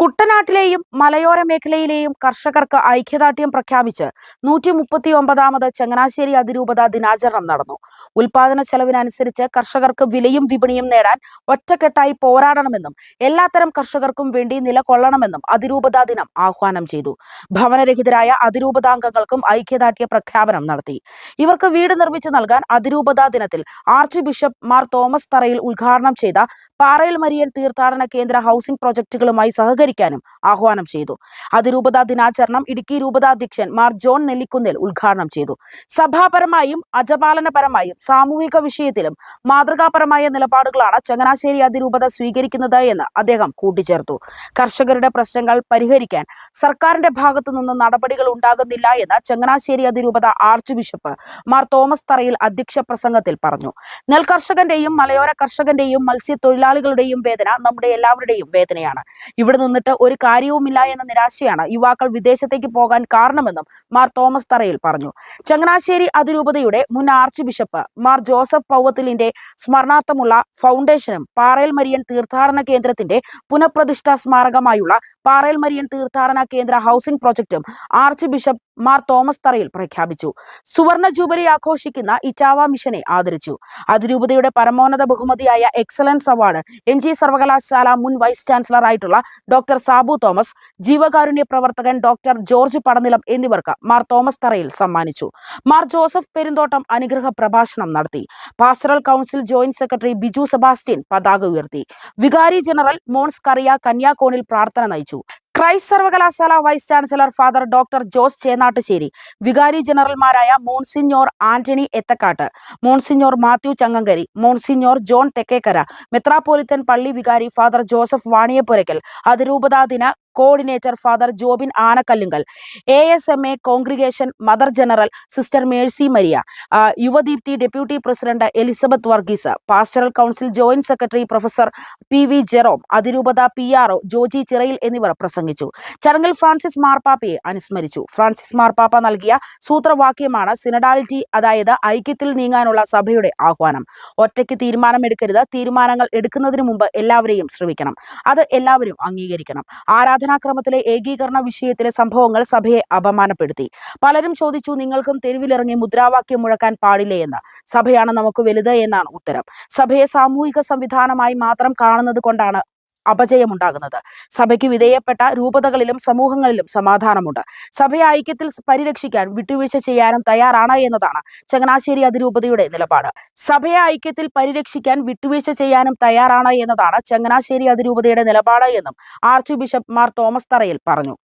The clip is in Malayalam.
കുട്ടനാട്ടിലെയും മലയോര മേഖലയിലെയും കർഷകർക്ക് ഐക്യദാർഢ്യം പ്രഖ്യാപിച്ച് നൂറ്റി മുപ്പത്തി ഒമ്പതാമത് ചങ്ങനാശ്ശേരി അതിരൂപത ദിനാചരണം നടന്നു. ഉൽപാദന ചെലവിനനുസരിച്ച് കർഷകർക്ക് വിലയും വിപണിയും നേടാൻ ഒറ്റക്കെട്ടായി പോരാടണമെന്നും എല്ലാത്തരം കർഷകർക്കും വേണ്ടി നിലകൊള്ളണമെന്നും അതിരൂപത ദിനം ആഹ്വാനം ചെയ്തു. ഭവനരഹിതരായ അതിരൂപതാംഗങ്ങൾക്കും ഐക്യദാർഢ്യ പ്രഖ്യാപനം നടത്തി. ഇവർക്ക് വീട് നിർമ്മിച്ചു നൽകാൻ അതിരൂപത ദിനത്തിൽ ആർച്ച് ബിഷപ്പ് മാർ തോമസ് തറയിൽ ഉദ്ഘാടനം ചെയ്ത പാറയിൽ മരിയൻ തീർത്ഥാടന കേന്ദ്ര ഹൗസിംഗ് പ്രൊജക്ടുകളുമായി സഹകരിക്കാനും ആഹ്വാനം ചെയ്തു. അതിരൂപതാ ദിനാചരണം ഇടുക്കി രൂപതാധ്യക്ഷൻ മാർ ജോൺ നെല്ലിക്കുന്നിൽ ഉദ്ഘാടനം ചെയ്തു. സഭാപരമായും അജപാലനപരമായും സാമൂഹിക വിഷയത്തിലും മാതൃകാപരമായ നിലപാടുകളാണ് ചങ്ങനാശ്ശേരി അതിരൂപത സ്വീകരിക്കുന്നത് എന്ന് അദ്ദേഹം കൂട്ടിച്ചേർത്തു. കർഷകരുടെ പ്രശ്നങ്ങൾ പരിഹരിക്കാൻ സർക്കാരിന്റെ ഭാഗത്തു നിന്ന് നടപടികൾ ഉണ്ടാകുന്നില്ല എന്ന് ചങ്ങനാശ്ശേരി അതിരൂപത ആർച്ച് ബിഷപ്പ് മാർ തോമസ് തറയിൽ അധ്യക്ഷ പ്രസംഗത്തിൽ പറഞ്ഞു. നെൽ കർഷകന്റെയും മലയോര കർഷകന്റെയും മത്സ്യത്തൊഴിലാളികളുടെയും വേദന നമ്മുടെ എല്ലാവരുടെയും വേദനയാണ്. ഇവിടെ നിന്നിട്ട് ഒരു കാര്യവുമില്ല എന്ന നിരാശയാണ് യുവാക്കൾ വിദേശത്തേക്ക് പോകാൻ കാരണമെന്നും മാർ തോമസ് തറയിൽ പറഞ്ഞു. ചങ്ങനാശ്ശേരി അതിരൂപതയുടെ മുൻ ആർച്ച് ബിഷപ്പ് മാർ ജോസഫ് പൗവത്തിലിന്റെ സ്മരണാർത്ഥമുള്ള ഫൗണ്ടേഷനും പാറയിൽ മരിയൻ തീർത്ഥാടന കേന്ദ്രത്തിന്റെ പുനഃപ്രതിഷ്ഠാ സ്മാരകമായുള്ള പാറയിൽ മരിയൻ തീർത്ഥാടന കേന്ദ്ര ഹൗസിംഗ് പ്രോജക്റ്റും archbishop Mar Thomas Tharayil പ്രഖ്യാപിച്ചു. സുവർണ ജൂബിലി ആഘോഷിക്കുന്ന ഇറ്റാവ മിഷനെ ആദരിച്ചു. അതിരൂപതയുടെ പരമോന്നത ബഹുമതിയായ എക്സലൻസ് അവാർഡ് എം ജി സർവകലാശാല മുൻ വൈസ് ചാൻസലർ ആയിട്ടുള്ള ഡോക്ടർ സാബു തോമസ് ജീവകാരുണ്യ പ്രവർത്തകൻ ഡോക്ടർ ജോർജ് പടനിലം എന്നിവർക്ക് മാർ തോമസ് തറയിൽ സമ്മാനിച്ചു. മാർ ജോസഫ് പെരുന്തോട്ടം അനുഗ്രഹ പ്രഭാഷണം നടത്തി. Pastoral council joint secretary Biju Sebastian പതാക ഉയർത്തി. വികാരി ജനറൽ മോൺസ് കറിയ കന്യാകോണിൽ പ്രാർത്ഥന നയിച്ചു. ക്രൈസ്റ്റ് സർവകലാശാല vice chancellor father doctor Jose Chenattussery വികാരി ജനറൽമാരായ monsignor Antony Ethakkattu monsignor Mathew Changankari monsignor John Thekkekara മെത്രാപ്പോലിത്തൻ പള്ളി വികാരി ഫാദർ ജോസഫ് വാണിയപ്പുരയ്ക്കൽ അതിരൂപതാ ദിന coordinator father Jobin Anakallunkal A S M A congregation mother general sister Mercy Maria Yuvadeepthi deputy president Elizabeth Varghese pastoral council joint secretary professor P V Jerome അതിരൂപത പി ആർ ജോജി ചിറയിൽ എന്നിവർ പ്രസംഗിച്ചു. ചടങ്ങിൽ ഫ്രാൻസിസ് മാർപ്പാപ്പയെ അനുസ്മരിച്ചു. ഫ്രാൻസിസ് മാർപ്പാപ്പ നൽകിയ സൂത്രവാക്യമാണ് സിനഡാലിറ്റി അതായത് ഐക്യത്തിൽ നീങ്ങാനുള്ള സഭയുടെ ആഹ്വാനം. ഒറ്റയ്ക്ക് തീരുമാനമെടുക്കരുത് തീരുമാനങ്ങൾ എടുക്കുന്നതിന് മുമ്പ് എല്ലാവരെയും ശ്രമിക്കണം. അത് എല്ലാവരും അംഗീകരിക്കണം. ആരാധനാക്രമത്തിലെ ഏകീകരണ വിഷയത്തിലെ സംഭവങ്ങൾ സഭയെ അപമാനപ്പെടുത്തി. പലരും ചോദിച്ചു നിങ്ങൾക്കും തെരുവിലിറങ്ങി മുദ്രാവാക്യം മുഴക്കാൻ പാടില്ലേ എന്ന്. സഭയാണ് നമുക്ക് വലുത് എന്നാണ് ഉത്തരം. സഭയെ സാമൂഹിക സംവിധാനമായി മാത്രം കാണുന്നത് കൊണ്ടാണ് അപജയമുണ്ടാകുന്നത്. സഭയ്ക്ക് വിധേയപ്പെട്ട രൂപതകളിലും സമൂഹങ്ങളിലും സമാധാനമുണ്ട്. സഭയെ ഐക്യത്തിൽ പരിരക്ഷിക്കാൻ വിട്ടുവീഴ്ച ചെയ്യാനും തയ്യാറാണ് എന്നതാണ് ചങ്ങനാശ്ശേരി അതിരൂപതയുടെ നിലപാട്. സഭയെ ഐക്യത്തിൽ പരിരക്ഷിക്കാൻ വിട്ടുവീഴ്ച ചെയ്യാനും തയ്യാറാണ് എന്നതാണ് ചങ്ങനാശ്ശേരി അതിരൂപതയുടെ നിലപാട് എന്നും ആർച്ച് ബിഷപ്പ് മാർ തോമസ് തറയിൽ പറഞ്ഞു.